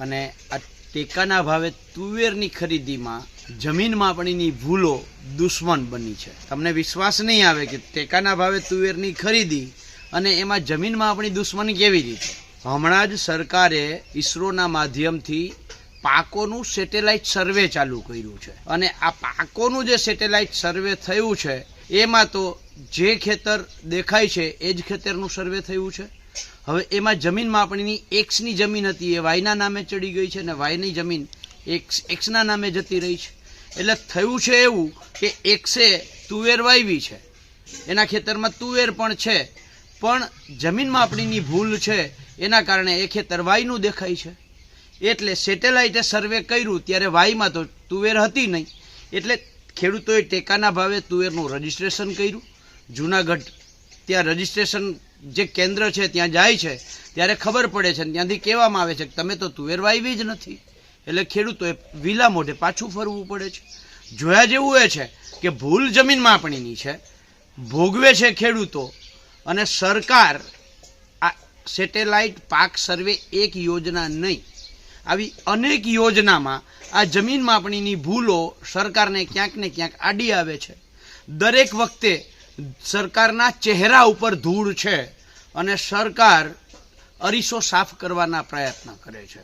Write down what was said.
અને આ ટેકાના ભાવે તુવેરની ખરીદીમાં જમીન માપણીની ભૂલો દુશ્મન બની છે. તમને વિશ્વાસ નહીં આવે કે ટેકાના ભાવે તુવેરની ખરીદી અને એમાં જમીન માપણી દુશ્મની કેવી રીતે? હમણાં જ સરકારે ઈસરોના માધ્યમથી પાકોનું સેટેલાઇટ સર્વે ચાલુ કર્યું છે. અને આ પાકોનું જે સેટેલાઇટ સર્વે થયું છે, એમાં તો જે ખેતર દેખાય છે, એ જ ખેતરનું સર્વે થયું છે? હવે એમાં જમીન માપણીની એક્સની જમીન હતી, એ વાયના નામે ચડી ગઈ છે અને વાયની જમીન એક્સ, એક્સના નામે જતી રહી છે. એટલે થયું છે એવું કે એક્સે તુવેર વાવી છે. એના ખેતરમાં તુવેર પણ છે. પણ જમીન માપણીની ભૂલ છે, એના કારણે એ ખેતર વાયનું દેખાય છે. એટલે સેટેલાઇટે સર્વે કર્યું, ત્યારે વાયમાં તો તુવેર હતી નહીં. એટલે ખેડૂતોએ ટેકાના ભાવે તુવેરનું રજીસ્ટ્રેશન કર્યું. જુનાગઢ, ત્યાં રજીસ્ટ્રેશન જે કેન્દ્ર છે, ત્યાં જાય છે, ત્યારે ખબર પડે છે ત્યાંથી કહેવામાં આવે છે કે તમે તો તુવેર વાવી જ નથી. એટલે ખેડૂતોએ વિલા મોઢે પાછું ફરવું પડે છે. જોયા જેવું એ છે કે ભૂલ જમીન માપણીની છે, ભોગવે છે ખેડૂતો અને સરકાર આ સેટેલાઇટ પાક સર્વે એક યોજના નહીં. આવી અનેક યોજનામાં આ જમીન માપણીની ભૂલો સરકારને ક્યાંક ને ક્યાંક આડી આવે છે. દરેક વખતે સરકારના ચહેરા ઉપર ધૂળ છે અને સરકાર અરીસો સાફ કરવાના પ્રયત્ન કરે છે.